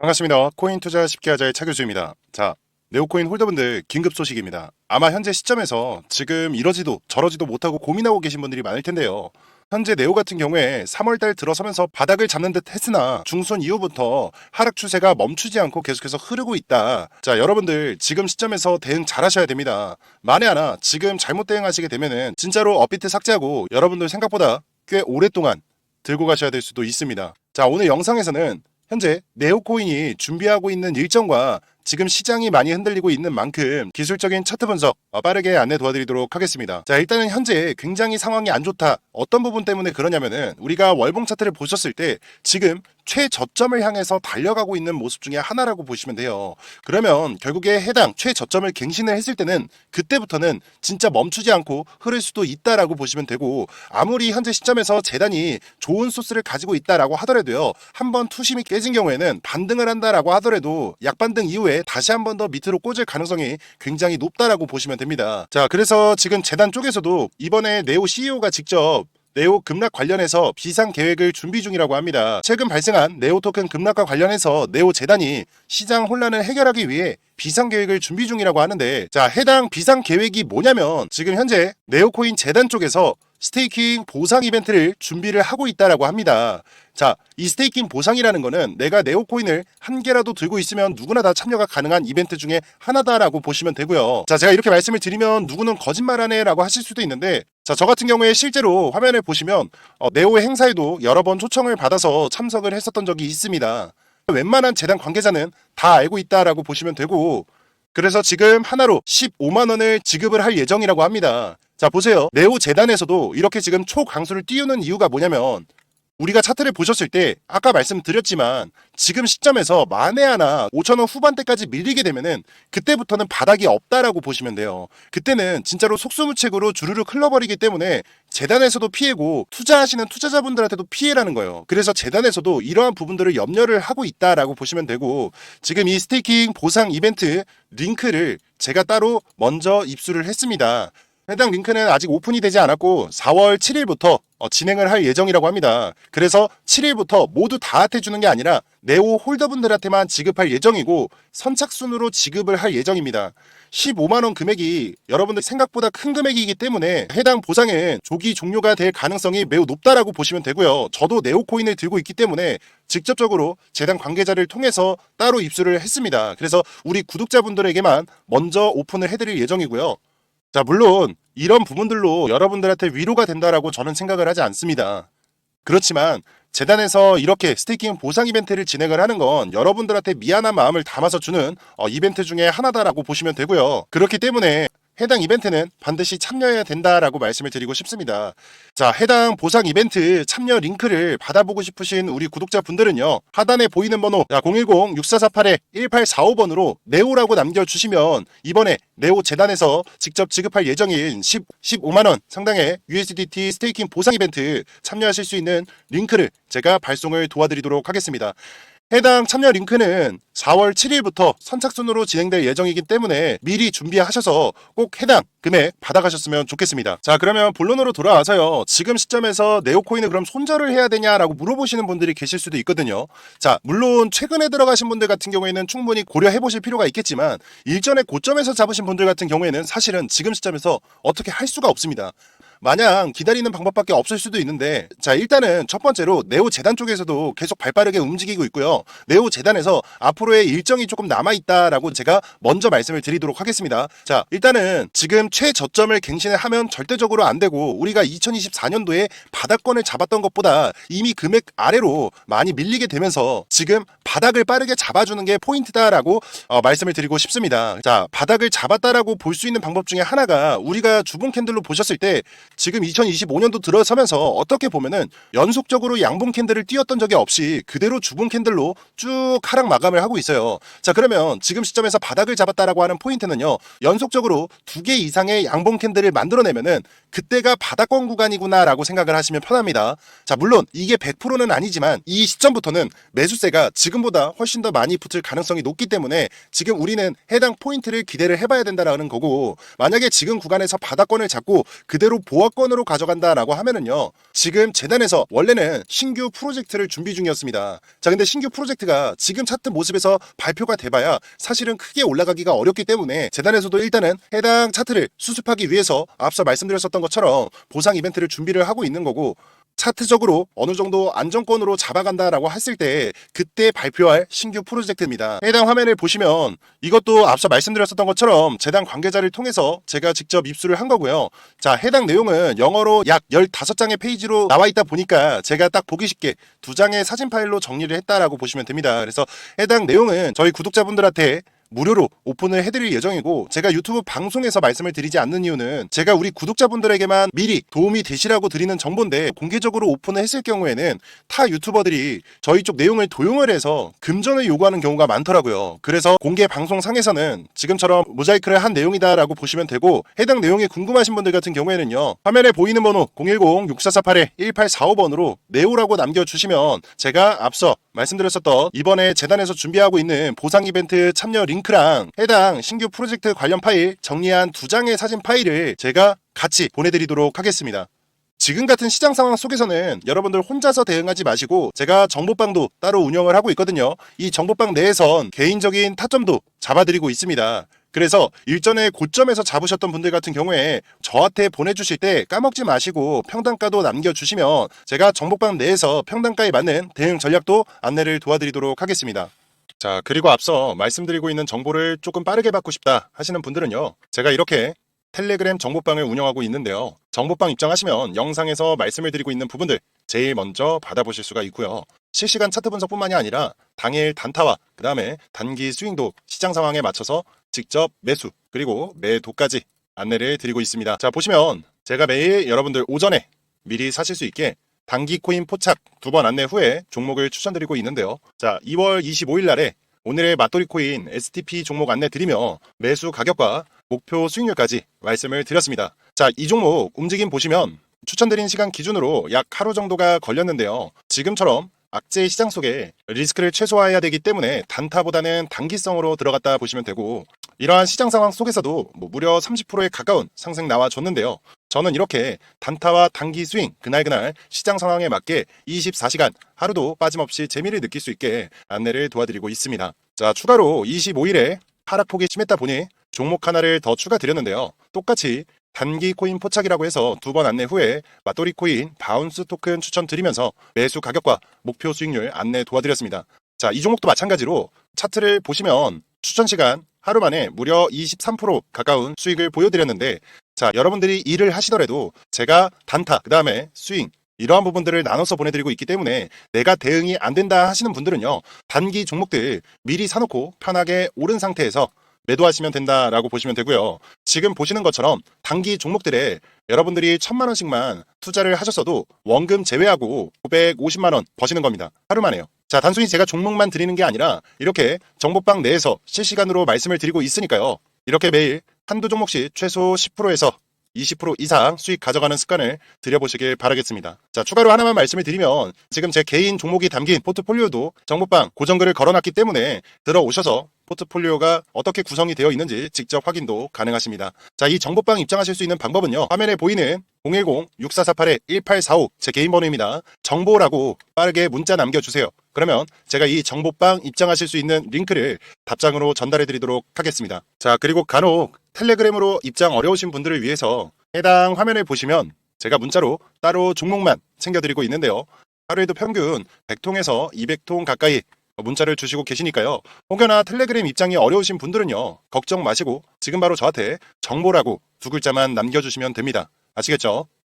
반갑습니다. 코인 투자 쉽게 하자의 차 교수입니다. 자, 네오코인 홀더분들 긴급 소식입니다. 아마 현재 시점에서 지금 이러지도 저러지도 못하고 고민하고 계신 분들이 많을 텐데요. 현재 네오 같은 경우에 3월달 들어서면서 바닥을 잡는 듯 했으나 중순 이후부터 하락 추세가 멈추지 않고 계속해서 흐르고 있다. 자, 여러분들 지금 시점에서 대응 잘 하셔야 됩니다. 만에 하나 지금 잘못 대응하시게 되면은 진짜로 업비트 삭제하고 여러분들 생각보다 꽤 오랫동안 들고 가셔야 될 수도 있습니다. 자, 오늘 영상에서는 현재 네오코인이 준비하고 있는 일정과 지금 시장이 많이 흔들리고 있는 만큼 기술적인 차트 분석 어, 빠르게 안내 도와드리도록 하겠습니다. 자, 일단은 현재 굉장히 상황이 안 좋다. 어떤 부분 때문에 그러냐면은 우리가 월봉 차트를 보셨을 때 지금 최저점을 향해서 달려가고 있는 모습 중에 하나라고 보시면 돼요. 그러면 결국에 해당 최저점을 갱신을 했을 때는 그때부터는 진짜 멈추지 않고 흐를 수도 있다라고 보시면 되고 아무리 현재 시점에서 재단이 좋은 소스를 가지고 있다라고 하더라도요. 한번 투심이 깨진 경우에는 반등을 한다라고 하더라도 약반등 이후에 다시 한 번 더 밑으로 꽂을 가능성이 굉장히 높다라고 보시면 됩니다. 자, 그래서 지금 재단 쪽에서도 이번에 네오 CEO가 직접 네오 급락 관련해서 비상 계획을 준비 중이라고 합니다. 최근 발생한 네오 토큰 급락과 관련해서 네오 재단이 시장 혼란을 해결하기 위해 비상 계획을 준비 중이라고 하는데 자, 해당 비상 계획이 뭐냐면 지금 현재 네오코인 재단 쪽에서 스테이킹 보상 이벤트를 준비를 하고 있다라고 합니다. 자, 이 스테이킹 보상이라는 거는 내가 네오코인을 한 개라도 들고 있으면 누구나 다 참여가 가능한 이벤트 중에 하나다라고 보시면 되고요. 자, 제가 이렇게 말씀을 드리면 누구는 거짓말하네라고 하실 수도 있는데 자, 저 같은 경우에 실제로 화면을 보시면 어, 네오 행사에도 여러 번 초청을 받아서 참석을 했었던 적이 있습니다. 웬만한 재단 관계자는 다 알고 있다라고 보시면 되고 그래서 지금 하나로 15만 원을 지급을 할 예정이라고 합니다. 자, 보세요. 네오 재단에서도 이렇게 지금 초강수를 띄우는 이유가 뭐냐면 우리가 차트를 보셨을 때 아까 말씀드렸지만 지금 시점에서 만에 하나 5천원 후반대까지 밀리게 되면은 그때부터는 바닥이 없다라고 보시면 돼요. 그때는 진짜로 속수무책으로 주르륵 흘러버리기 때문에 재단에서도 피해고 투자하시는 투자자분들한테도 피해라는 거예요. 그래서 재단에서도 이러한 부분들을 염려를 하고 있다라고 보시면 되고 지금 이 스테이킹 보상 이벤트 링크를 제가 따로 먼저 입수를 했습니다. 해당 링크는 아직 오픈이 되지 않았고 4월 7일부터 어, 진행을 할 예정이라고 합니다. 그래서 7일부터 모두 다한테 주는 게 아니라 네오 홀더분들한테만 지급할 예정이고 선착순으로 지급을 할 예정입니다. 15만 원 금액이 여러분들 생각보다 큰 금액이기 때문에 해당 보상은 조기 종료가 될 가능성이 매우 높다라고 보시면 되고요. 저도 네오코인을 들고 있기 때문에 직접적으로 재단 관계자를 통해서 따로 입수를 했습니다. 그래서 우리 구독자분들에게만 먼저 오픈을 해드릴 예정이고요. 자, 물론 이런 부분들로 여러분들한테 위로가 된다라고 저는 생각을 하지 않습니다. 그렇지만 재단에서 이렇게 스테이킹 보상 이벤트를 진행을 하는 건 여러분들한테 미안한 마음을 담아서 주는 어, 이벤트 중에 하나다라고 보시면 되고요. 그렇기 때문에 해당 이벤트는 반드시 참여해야 된다라고 말씀을 드리고 싶습니다. 자, 해당 보상 이벤트 참여 링크를 받아보고 싶으신 우리 구독자분들은요. 하단에 보이는 번호 010-6448-1845번으로 네오라고 남겨주시면 이번에 네오 재단에서 직접 지급할 예정인 10, 15만원 상당의 USDT 스테이킹 보상 이벤트 참여하실 수 있는 링크를 제가 발송을 도와드리도록 하겠습니다. 해당 참여 링크는 4월 7일부터 선착순으로 진행될 예정이기 때문에 미리 준비하셔서 꼭 해당 금액 받아가셨으면 좋겠습니다. 자, 그러면 본론으로 돌아와서요. 지금 시점에서 네오코인을 그럼 손절을 해야 되냐라고 물어보시는 분들이 계실 수도 있거든요. 자, 물론 최근에 들어가신 분들 같은 경우에는 충분히 고려해 보실 필요가 있겠지만 일전에 고점에서 잡으신 분들 같은 경우에는 사실은 지금 시점에서 어떻게 할 수가 없습니다. 마냥 기다리는 방법밖에 없을 수도 있는데 자 일단은 첫 번째로 네오 재단 쪽에서도 계속 발빠르게 움직이고 있고요. 네오 재단에서 앞으로의 일정이 조금 남아 있다라고 제가 먼저 말씀을 드리도록 하겠습니다. 자 일단은 지금 최저점을 갱신을 하면 절대적으로 안 되고 우리가 2024년도에 바닥권을 잡았던 것보다 이미 금액 아래로 많이 밀리게 되면서 지금 바닥을 빠르게 잡아주는 게 포인트다라고 어, 말씀을 드리고 싶습니다. 자 바닥을 잡았다라고 볼 수 있는 방법 중에 하나가 우리가 주봉 캔들로 보셨을 때 지금 2025년도 들어서면서 어떻게 보면은 연속적으로 양봉 캔들을 띄었던 적이 없이 그대로 주봉 캔들로 쭉 하락 마감을 하고 있어요. 자, 그러면 지금 시점에서 바닥을 잡았다라고 하는 포인트는요. 연속적으로 두 개 이상의 양봉 캔들을 만들어내면은 그때가 바닥권 구간이구나라고 생각을 하시면 편합니다. 자, 물론 이게 100%는 아니지만 이 시점부터는 매수세가 지금보다 훨씬 더 많이 붙을 가능성이 높기 때문에 지금 우리는 해당 포인트를 기대를 해봐야 된다라는 거고 만약에 지금 구간에서 바닥권을 잡고 그대로 보완 저건으로 가져간다라고 하면은요. 지금 재단에서 원래는 신규 프로젝트를 준비 중이었습니다. 자, 근데 신규 프로젝트가 지금 차트 모습에서 발표가 돼봐야 사실은 크게 올라가기가 어렵기 때문에 재단에서도 일단은 해당 차트를 수습하기 위해서 앞서 말씀드렸었던 것처럼 보상 이벤트를 준비를 하고 있는 거고 차트적으로 어느 정도 안정권으로 잡아간다라고 했을 때 그때 발표할 신규 프로젝트입니다. 해당 화면을 보시면 이것도 앞서 말씀드렸었던 것처럼 재단 관계자를 통해서 제가 직접 입수를 한 거고요. 자, 해당 내용은 영어로 약 15장의 페이지로 나와 있다 보니까 제가 딱 보기 쉽게 두 장의 사진 파일로 정리를 했다라고 보시면 됩니다. 그래서 해당 내용은 저희 구독자분들한테 무료로 오픈을 해드릴 예정이고 제가 유튜브 방송에서 말씀을 드리지 않는 이유는 제가 우리 구독자분들에게만 미리 도움이 되시라고 드리는 정보인데 공개적으로 오픈을 했을 경우에는 타 유튜버들이 저희 쪽 내용을 도용을 해서 금전을 요구하는 경우가 많더라고요. 그래서 공개 방송상에서는 지금처럼 모자이크를 한 내용이다라고 보시면 되고 해당 내용이 궁금하신 분들 같은 경우에는요. 화면에 보이는 번호 010-6448-1845번으로 네오라고 남겨주시면 제가 앞서 말씀드렸었던 이번에 재단에서 준비하고 있는 보상 이벤트 참여 링크 랑 해당 신규 프로젝트 관련 파일 정리한 두 장의 사진 파일을 제가 같이 보내드리도록 하겠습니다. 지금 같은 시장 상황 속에서는 여러분들 혼자서 대응하지 마시고 제가 정보방도 따로 운영을 하고 있거든요. 이 정보방 내에선 개인적인 타점도 잡아드리고 있습니다. 그래서 일전에 고점에서 잡으셨던 분들 같은 경우에 저한테 보내주실 때 까먹지 마시고 평단가도 남겨주시면 제가 정보방 내에서 평단가에 맞는 대응 전략도 안내를 도와드리도록 하겠습니다. 자, 그리고 앞서 말씀드리고 있는 정보를 조금 빠르게 받고 싶다 하시는 분들은요. 제가 이렇게 텔레그램 정보방을 운영하고 있는데요. 정보방 입장하시면 영상에서 말씀을 드리고 있는 부분들 제일 먼저 받아보실 수가 있고요. 실시간 차트 분석뿐만이 아니라 당일 단타와 그 다음에 단기 스윙도 시장 상황에 맞춰서 직접 매수 그리고 매도까지 안내를 드리고 있습니다. 자 보시면 제가 매일 여러분들 오전에 미리 사실 수 있게 단기 코인 포착 두 번 안내 후에 종목을 추천드리고 있는데요. 자 2월 25일 날에 오늘의 맞돌이 코인 STP 종목 안내 드리며 매수 가격과 목표 수익률까지 말씀을 드렸습니다. 자, 이 종목 움직임 보시면 추천드린 시간 기준으로 약 하루 정도가 걸렸는데요. 지금처럼 악재 시장 속에 리스크를 최소화해야 되기 때문에 단타보다는 단기성으로 들어갔다 보시면 되고 이러한 시장 상황 속에서도 뭐 무려 30%에 가까운 상승 나와줬는데요. 저는 이렇게 단타와 단기 스윙 그날그날 시장 상황에 맞게 24시간 하루도 빠짐없이 재미를 느낄 수 있게 안내를 도와드리고 있습니다. 자, 추가로 25일에 하락폭이 심했다 보니 종목 하나를 더 추가드렸는데요. 똑같이 단기 코인 포착이라고 해서 두 번 안내 후에 맞돌이 코인 바운스 토큰 추천드리면서 매수 가격과 목표 수익률 안내 도와드렸습니다. 자, 이 종목도 마찬가지로 차트를 보시면 추천 시간 하루 만에 무려 23% 가까운 수익을 보여드렸는데 자, 여러분들이 일을 하시더라도 제가 단타, 그 다음에 스윙, 이러한 부분들을 나눠서 보내드리고 있기 때문에 내가 대응이 안 된다 하시는 분들은요, 단기 종목들 미리 사놓고 편하게 오른 상태에서 매도하시면 된다라고 보시면 되고요. 지금 보시는 것처럼 단기 종목들에 여러분들이 천만 원씩만 투자를 하셨어도 원금 제외하고 950만 원 버시는 겁니다. 하루 만에요. 자, 단순히 제가 종목만 드리는 게 아니라 이렇게 정보방 내에서 실시간으로 말씀을 드리고 있으니까요. 이렇게 매일 한두 종목씩 최소 10%에서 20% 이상 수익 가져가는 습관을 들여보시길 바라겠습니다. 자, 추가로 하나만 말씀을 드리면 지금 제 개인 종목이 담긴 포트폴리오도 정보방 고정글을 걸어놨기 때문에 들어오셔서 포트폴리오가 어떻게 구성이 되어 있는지 직접 확인도 가능하십니다. 자, 이 정보방 입장하실 수 있는 방법은요. 화면에 보이는 010-6448-1845 제 개인 번호입니다. 정보라고 빠르게 문자 남겨주세요. 그러면 제가 이 정보방 입장하실 수 있는 링크를 답장으로 전달해 드리도록 하겠습니다. 자, 그리고 간혹 텔레그램으로 입장 어려우신 분들을 위해서 해당 화면을 보시면 제가 문자로 따로 종목만 챙겨드리고 있는데요. 하루에도 평균 100통에서 200통 가까이 문자를 주시고 계시니까요. 혹여나 텔레그램 입장이 어려우신 분들은요. 걱정 마시고 지금 바로 저한테 정보라고 두 글자만 남겨주시면 됩니다. 아시겠죠?